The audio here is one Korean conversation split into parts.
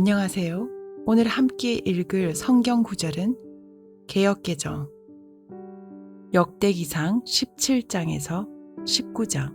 안녕하세요. 오늘 함께 읽을 성경 구절은 개역개정 역대기상 17장에서 19장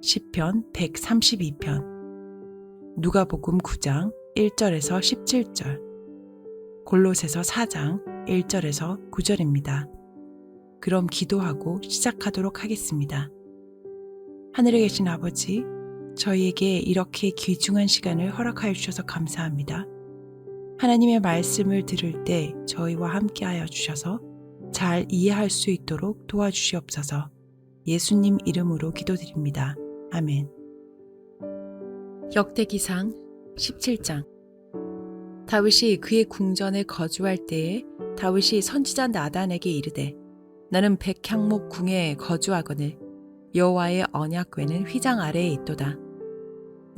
시편 132편 누가복음 9장 1절에서 17절 골로새서 4장 1절에서 9절입니다. 그럼 기도하고 시작하도록 하겠습니다. 하늘에 계신 아버지, 저희에게 이렇게 귀중한 시간을 허락하여 주셔서 감사합니다. 하나님의 말씀을 들을 때 저희와 함께하여 주셔서 잘 이해할 수 있도록 도와주시옵소서 예수님 이름으로 기도드립니다. 아멘. 역대기상 17장 다윗이 그의 궁전에 거주할 때에 다윗이 선지자 나단에게 이르되 나는 백향목 궁에 거주하거늘 여호와의 언약궤는 휘장 아래에 있도다.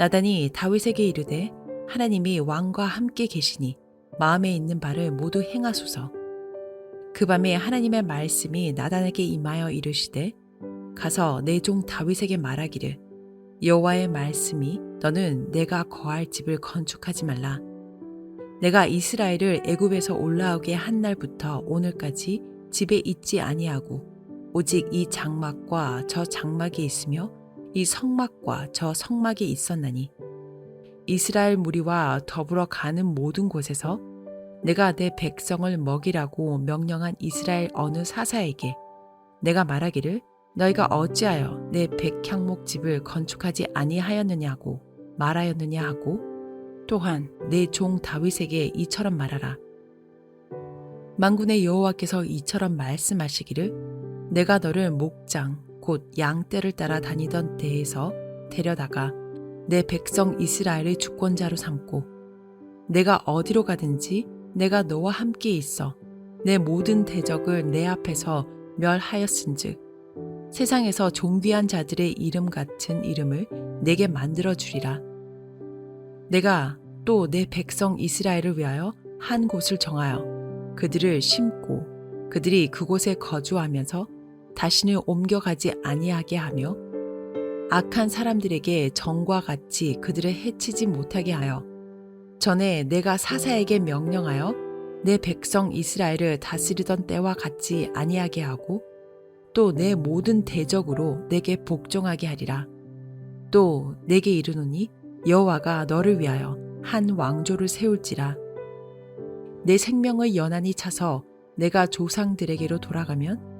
나단이 다윗에게 이르되 하나님이 왕과 함께 계시니 마음에 있는 바를 모두 행하소서. 그 밤에 하나님의 말씀이 나단에게 임하여 이르시되 가서 내 종 다윗에게 말하기를 여호와의 말씀이 너는 내가 거할 집을 건축하지 말라. 내가 이스라엘을 애굽에서 올라오게 한 날부터 오늘까지 집에 있지 아니하고 오직 이 장막과 저 장막이 있으며 이 성막과 저 성막이 있었나니. 이스라엘 무리와 더불어 가는 모든 곳에서 내가 내 백성을 먹이라고 명령한 이스라엘 어느 사사에게 내가 말하기를 너희가 어찌하여 내 백향목 집을 건축하지 아니하였느냐고 말하였느냐 하고 또한 내 종 다윗에게 이처럼 말하라. 만군의 여호와께서 이처럼 말씀하시기를 내가 너를 목장 곧 양떼를 따라 다니던 때에서 데려다가 내 백성 이스라엘의 주권자로 삼고 내가 어디로 가든지 내가 너와 함께 있어 내 모든 대적을 내 앞에서 멸하였은즉 세상에서 존귀한 자들의 이름 같은 이름을 내게 만들어 주리라. 내가 또 내 백성 이스라엘을 위하여 한 곳을 정하여 그들을 심고 그들이 그곳에 거주하면서 다시는 옮겨가지 아니하게 하며 악한 사람들에게 정과 같이 그들을 해치지 못하게 하여 전에 내가 사사에게 명령하여 내 백성 이스라엘을 다스리던 때와 같이 아니하게 하고 또 내 모든 대적으로 내게 복종하게 하리라. 또 내게 이르노니 여호와가 너를 위하여 한 왕조를 세울지라. 내 생명을 연한히 차서 내가 조상들에게로 돌아가면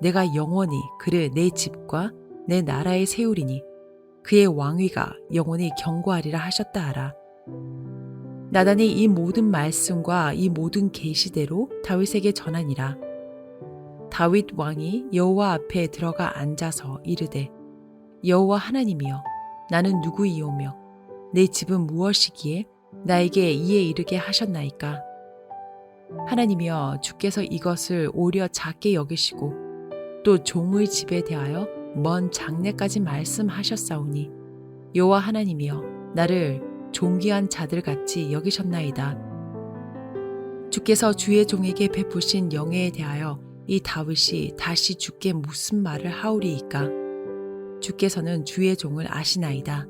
내가 영원히 그를 내 집과 내 나라에 세우리니 그의 왕위가 영원히 경고하리라 하셨다 하라. 나단이 이 모든 말씀과 이 모든 계시대로 다윗에게 전하니라. 다윗 왕이 여호와 앞에 들어가 앉아서 이르되 여호와 하나님이여 나는 누구이오며 내 집은 무엇이기에 나에게 이에 이르게 하셨나이까 하나님이여 주께서 이것을 오히려 작게 여기시고 또 종의 집에 대하여 먼 장래까지 말씀하셨사오니 여호와 하나님이여 나를 존귀한 자들 같이 여기셨나이다. 주께서 주의 종에게 베푸신 영예에 대하여 이 다윗이 다시 주께 무슨 말을 하오리이까? 주께서는 주의 종을 아시나이다.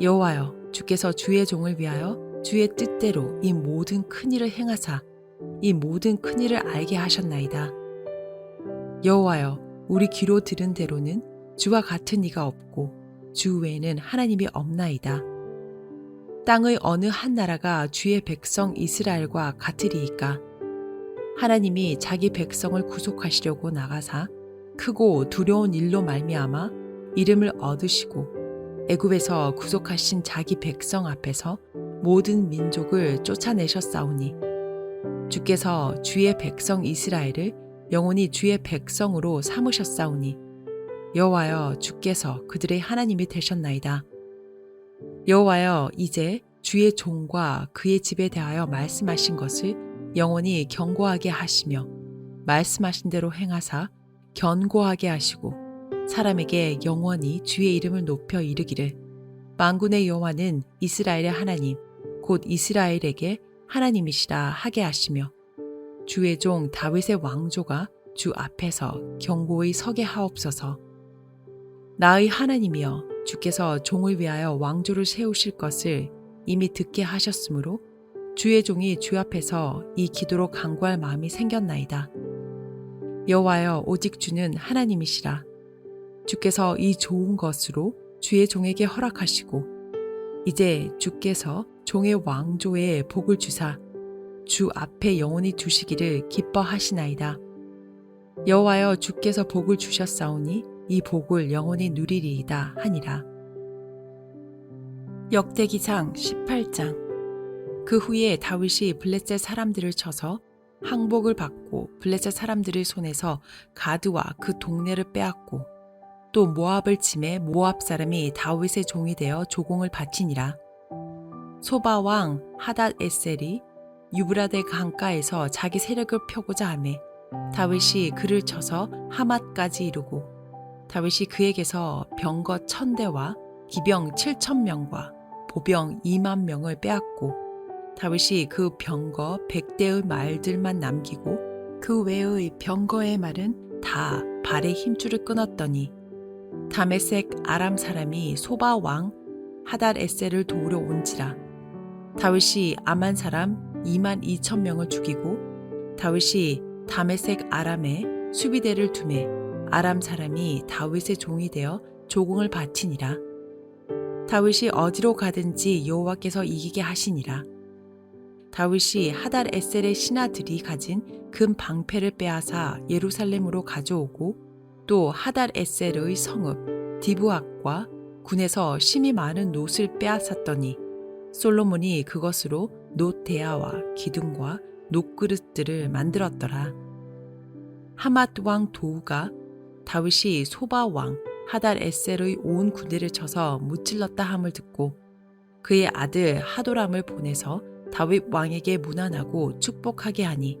여호와여, 주께서 주의 종을 위하여 주의 뜻대로 이 모든 큰 일을 행하사 이 모든 큰 일을 알게 하셨나이다. 여호와여, 우리 귀로 들은 대로는 주와 같은 이가 없고 주 외에는 하나님이 없나이다. 땅의 어느 한 나라가 주의 백성 이스라엘과 같으리이까? 하나님이 자기 백성을 구속하시려고 나가사 크고 두려운 일로 말미암아 이름을 얻으시고 애굽에서 구속하신 자기 백성 앞에서 모든 민족을 쫓아내셨사오니 주께서 주의 백성 이스라엘을 영원히 주의 백성으로 삼으셨사오니 여호와여 주께서 그들의 하나님이 되셨나이다. 여호와여 이제 주의 종과 그의 집에 대하여 말씀하신 것을 영원히 경고하게 하시며 말씀하신 대로 행하사 견고하게 하시고 사람에게 영원히 주의 이름을 높여 이르기를 만군의 여호와는 이스라엘의 하나님 곧 이스라엘에게 하나님이시라 하게 하시며 주의 종 다윗의 왕조가 주 앞에서 경고히 서게 하옵소서 나의 하나님이여 주께서 종을 위하여 왕조를 세우실 것을 이미 듣게 하셨으므로 주의 종이 주 앞에서 이 기도로 간구할 마음이 생겼나이다. 여호와여 오직 주는 하나님이시라. 주께서 이 좋은 것으로 주의 종에게 허락하시고 이제 주께서 종의 왕조에 복을 주사 주 앞에 영원히 두시기를 기뻐하시나이다. 여호와여 주께서 복을 주셨사오니 이 복을 영원히 누리리이다 하니라. 역대기상 18장 그 후에 다윗이 블레셋 사람들을 쳐서 항복을 받고 블레셋 사람들의 손에서 가드와 그 동네를 빼앗고 또 모압을 침해 모압 사람이 다윗의 종이 되어 조공을 바치니라. 소바 왕 하닷 에셀이 유브라데 강가에서 자기 세력을 펴고자 하매 다윗이 그를 쳐서 하맛까지 이르고 다윗이 그에게서 병거 천대와 기병 칠천 명과 보병 이만 명을 빼앗고 다윗이 그 병거 백대의 말들만 남기고 그 외의 병거의 말은 다 발의 힘줄을 끊었더니 다메섹 아람 사람이 소바 왕 하달 에셀을 도우러 온지라 다윗이 아만 사람 2만 2천 명을 죽이고 다윗이 다메섹 아람에 수비대를 두매 아람 사람이 다윗의 종이 되어 조공을 바치니라. 다윗이 어디로 가든지 여호와께서 이기게 하시니라. 다윗이 하달 에셀의 신하들이 가진 금 방패를 빼앗아 예루살렘으로 가져오고 또 하달 에셀의 성읍 디브악과 군에서 심이 많은 놋을 빼앗았더니 솔로몬이 그것으로 놋 대야와 기둥과 놋그릇들을 만들었더라. 하맛 왕 도우가 다윗이 소바 왕 하달 에셀의 온 군대를 쳐서 무찔렀다 함을 듣고 그의 아들 하도람을 보내서 다윗 왕에게 문안하고 축복하게 하니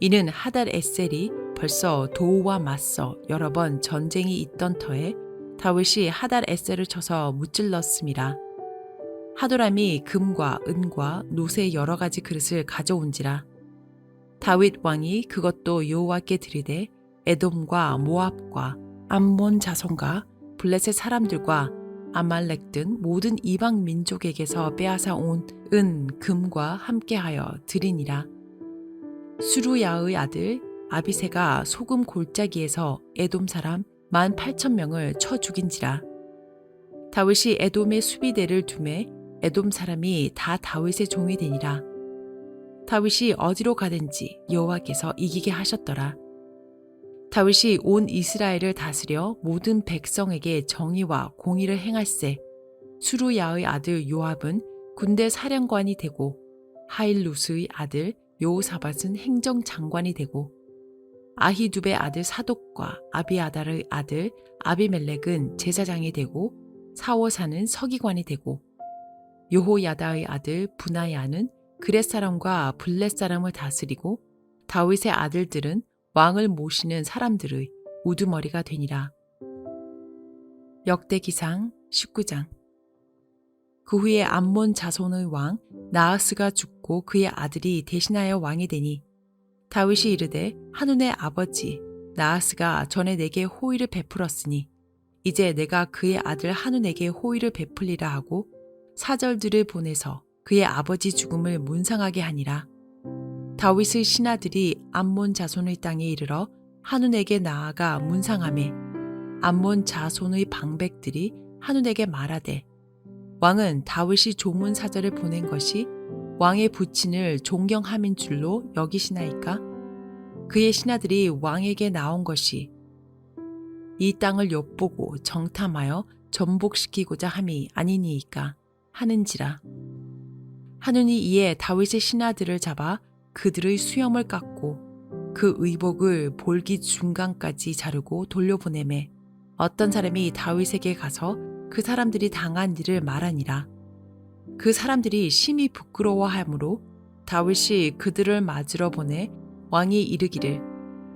이는 하달 에셀이 벌써 도우와 맞서 여러 번 전쟁이 있던 터에 다윗이 하달 에셀을 쳐서 무찔렀음이라. 하도람이 금과 은과 놋의 여러 가지 그릇을 가져온지라. 다윗 왕이 그것도 여호와께 드리되 에돔과 모압과 암몬 자손과 블레셋 사람들과 아말렉 등 모든 이방 민족에게서 빼앗아 온 은 금과 함께하여 드리니라. 수루야의 아들 아비세가 소금 골짜기에서 에돔 사람 만 팔천 명을 쳐 죽인지라. 다윗이 에돔의 수비대를 두매 에돔 사람이 다 다윗의 종이 되니라. 다윗이 어디로 가든지 여호와께서 이기게 하셨더라. 다윗이 온 이스라엘을 다스려 모든 백성에게 정의와 공의를 행할세. 수루야의 아들 요압은 군대 사령관이 되고 하일루스의 아들 요사밧은 행정장관이 되고 아히두베 아들 사독과 아비아달의 아들 아비멜렉은 제사장이 되고 사워사는 서기관이 되고 요호야다의 아들 분하야는 그렛 사람과 블렛 사람을 다스리고 다윗의 아들들은 왕을 모시는 사람들의 우두머리가 되니라. 역대기상 19장 그 후에 암몬 자손의 왕 나하스가 죽고 그의 아들이 대신하여 왕이 되니 다윗이 이르되 한운의 아버지 나하스가 전에 내게 호의를 베풀었으니 이제 내가 그의 아들 한운에게 호의를 베풀리라 하고 사절들을 보내서 그의 아버지 죽음을 문상하게 하니라. 다윗의 신하들이 암몬 자손의 땅에 이르러 한운에게 나아가 문상함에 암몬 자손의 방백들이 한운에게 말하되 왕은 다윗이 조문 사절을 보낸 것이 왕의 부친을 존경함인 줄로 여기시나이까? 그의 신하들이 왕에게 나온 것이 이 땅을 엿보고 정탐하여 전복시키고자 함이 아니니이까 하는지라. 하누니 이에 다윗의 신하들을 잡아 그들의 수염을 깎고 그 의복을 볼기 중간까지 자르고 돌려보내매 어떤 사람이 다윗에게 가서 그 사람들이 당한 일을 말하니라. 그 사람들이 심히 부끄러워하므로 다윗이 그들을 맞으러 보내 왕이 이르기를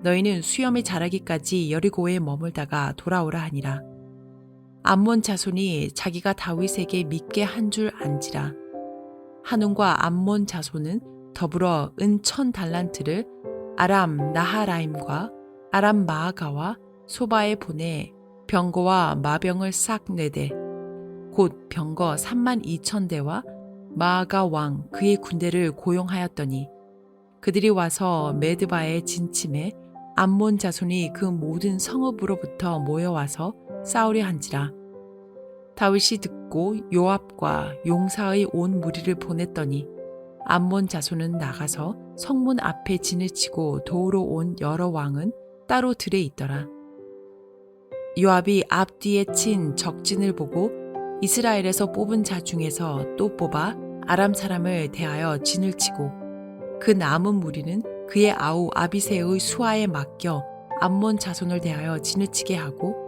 너희는 수염이 자라기까지 여리고에 머물다가 돌아오라 하니라. 암몬 자손이 자기가 다윗에게 믿게 한 줄 안지라. 한운과 암몬 자손은 더불어 은천 달란트를 아람 나하라임과 아람 마아가와 소바에 보내 병거와 마병을 싹 내되 곧 병거 3만 2천 대와 마아가 왕 그의 군대를 고용하였더니 그들이 와서 메드바에 진침해 암몬 자손이 그 모든 성읍으로부터 모여와서 싸우려 한지라 다윗이 듣고 요압과 용사의 온 무리를 보냈더니 암몬 자손은 나가서 성문 앞에 진을 치고 도우러 온 여러 왕은 따로 들에 있더라. 요압이 앞뒤에 친 적진을 보고 이스라엘에서 뽑은 자 중에서 또 뽑아 아람 사람을 대하여 진을 치고 그 남은 무리는 그의 아우 아비세의 수하에 맡겨 암몬 자손을 대하여 진을 치게 하고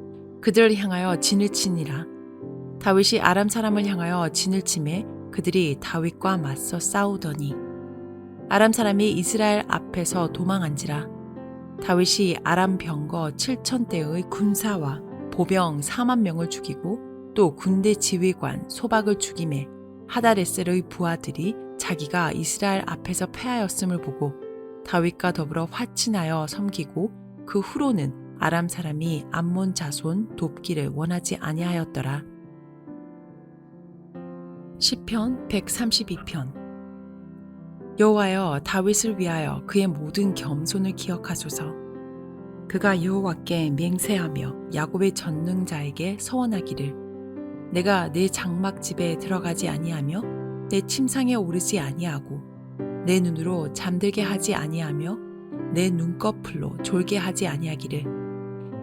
그들을 향하여 진을 치니라. 다윗이 아람 사람을 향하여 진을 치매 그들이 다윗과 맞서 싸우더니 아람 사람이 이스라엘 앞에서 도망한지라. 다윗이 아람 병거 7천 대의 군사와 보병 4만 명을 죽이고 또 군대 지휘관 소박을 죽임에 하다레셀의 부하들이 자기가 이스라엘 앞에서 패하였음을 보고 다윗과 더불어 화친하여 섬기고 그 후로는 아람 사람이 암몬 자손 돕기를 원하지 아니하였더라. 시편 132편 여호와여 다윗을 위하여 그의 모든 겸손을 기억하소서. 그가 여호와께 맹세하며 야곱의 전능자에게 서원하기를 내가 내 장막 집에 들어가지 아니하며 내 침상에 오르지 아니하고 내 눈으로 잠들게 하지 아니하며 내 눈꺼풀로 졸게 하지 아니하기를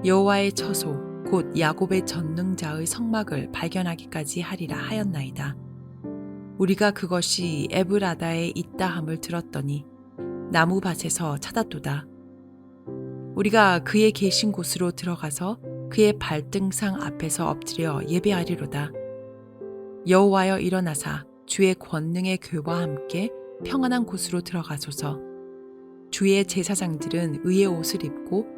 여호와의 처소 곧 야곱의 전능자의 성막을 발견하기까지 하리라 하였나이다. 우리가 그것이 에브라다에 있다함을 들었더니 나무밭에서 찾았도다. 우리가 그의 계신 곳으로 들어가서 그의 발등상 앞에서 엎드려 예배하리로다. 여호와여 일어나사 주의 권능의 괴와 함께 평안한 곳으로 들어가소서. 주의 제사장들은 의의 옷을 입고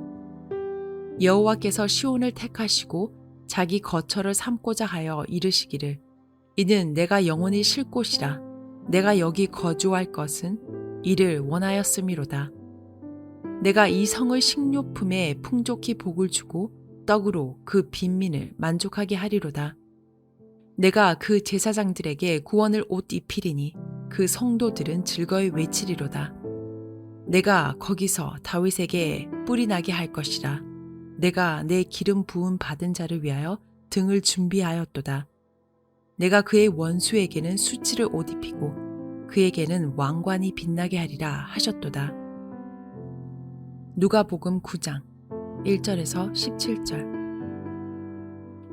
여호와께서 시온을 택하시고 자기 거처를 삼고자 하여 이르시기를 이는 내가 영원히 쉴 곳이라 내가 여기 거주할 것은 이를 원하였음이로다. 내가 이 성을 식료품에 풍족히 복을 주고 떡으로 그 빈민을 만족하게 하리로다. 내가 그 제사장들에게 구원을 옷 입히리니 그 성도들은 즐거이 외치리로다. 내가 거기서 다윗에게 뿔이 나게 할 것이라. 내가 내 기름 부음 받은 자를 위하여 등을 준비하였도다. 내가 그의 원수에게는 수치를 옷 입히고 그에게는 왕관이 빛나게 하리라 하셨도다. 누가복음 9장 1절에서 17절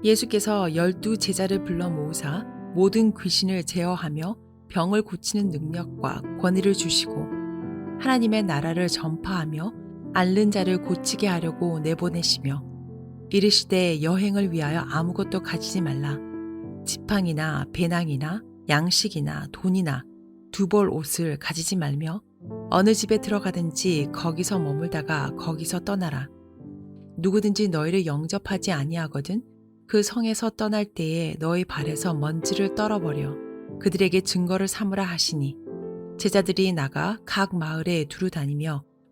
예수께서 열두 제자를 불러 모으사 모든 귀신을 제어하며 병을 고치는 능력과 권위를 주시고 하나님의 나라를 전파하며 앓는 자를 고치게 하려고 내보내시며 이르시되 여행을 위하여 아무것도 가지지 말라. 지팡이나 배낭이나 양식이나 돈이나 두벌 옷을 가지지 말며 어느 집에 들어가든지 거기서 머물다가 거기서 떠나라. 누구든지 너희를 영접하지 아니하거든 그 성에서 떠날 때에 너희 발에서 먼지를 떨어버려 그들에게 증거를 삼으라 하시니 제자들이 나가 각 마을에 두루 다니며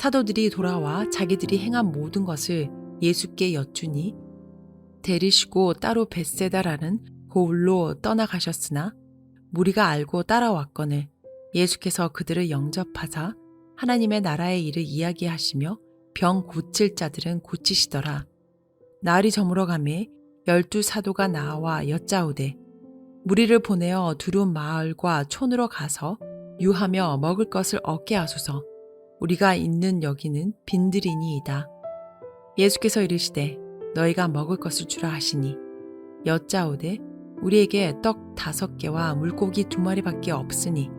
사도들이 돌아와 자기들이 행한 모든 것을 예수께 여쭈니 데리시고 따로 벳세다라는 고울로 떠나가셨으나 무리가 알고 따라왔거늘 예수께서 그들을 영접하사 하나님의 나라의 일을 이야기하시며 병 고칠 자들은 고치시더라. 날이 저물어 가매 열두 사도가 나와 여짜오되 무리를 보내어 두른 마을과 촌으로 가서 유하며 먹을 것을 얻게 하소서 우리가 있는 여기는 빈들이니이다. 예수께서 이르시되 너희가 먹을 것을 주라 하시니. 여짜오되 우리에게 떡 다섯 개와 물고기 두 마리밖에 없으니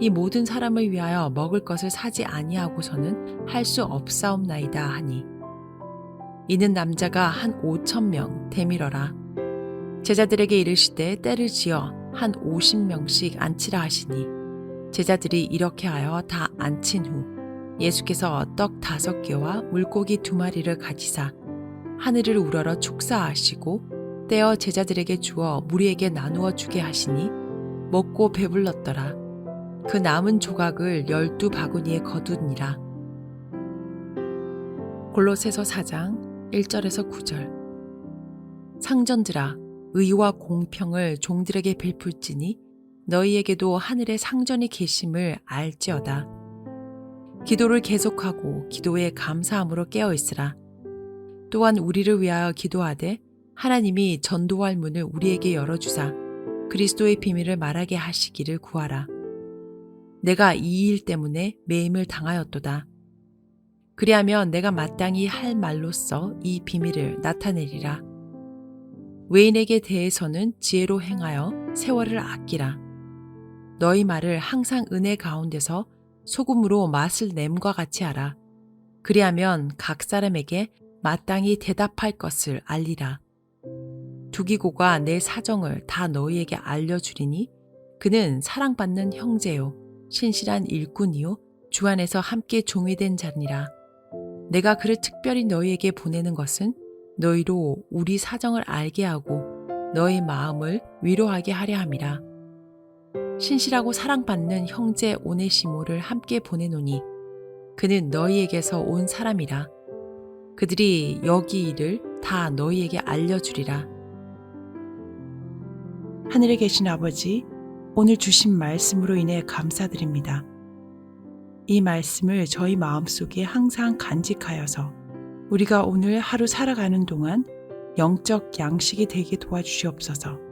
이 모든 사람을 위하여 먹을 것을 사지 아니하고서는 할 수 없사옵나이다 하니. 이는 남자가 한 오천 명 되밀어라. 제자들에게 이르시되 때를 지어 한 오십 명씩 앉히라 하시니. 제자들이 이렇게 하여 다 앉힌 후 예수께서 떡 다섯 개와 물고기 두 마리를 가지사 하늘을 우러러 축사하시고 떼어 제자들에게 주어 무리에게 나누어 주게 하시니 먹고 배불렀더라. 그 남은 조각을 열두 바구니에 거두니라. 골로새서 4장 1절에서 9절 상전들아 의와 공평을 종들에게 베풀지니 너희에게도 하늘의 상전이 계심을 알지어다. 기도를 계속하고 기도에 감사함으로 깨어 있으라. 또한 우리를 위하여 기도하되 하나님이 전도할 문을 우리에게 열어주사 그리스도의 비밀을 말하게 하시기를 구하라. 내가 이 일 때문에 매임을 당하였도다. 그리하면 내가 마땅히 할 말로써 이 비밀을 나타내리라. 외인에게 대해서는 지혜로 행하여 세월을 아끼라. 너희 말을 항상 은혜 가운데서 소금으로 맛을 냄과 같이 하라. 그리하면 각 사람에게 마땅히 대답할 것을 알리라. 두기고가 내 사정을 다 너희에게 알려주리니 그는 사랑받는 형제요 신실한 일꾼이요 주 안에서 함께 종이 된 자니라. 내가 그를 특별히 너희에게 보내는 것은 너희로 우리 사정을 알게 하고 너희 마음을 위로하게 하려 함이라. 신실하고 사랑받는 형제 오네시모를 함께 보내노니 그는 너희에게서 온 사람이라. 그들이 여기 일을 다 너희에게 알려주리라. 하늘에 계신 아버지, 오늘 주신 말씀으로 인해 감사드립니다. 이 말씀을 저희 마음속에 항상 간직하여서 우리가 오늘 하루 살아가는 동안 영적 양식이 되게 도와주시옵소서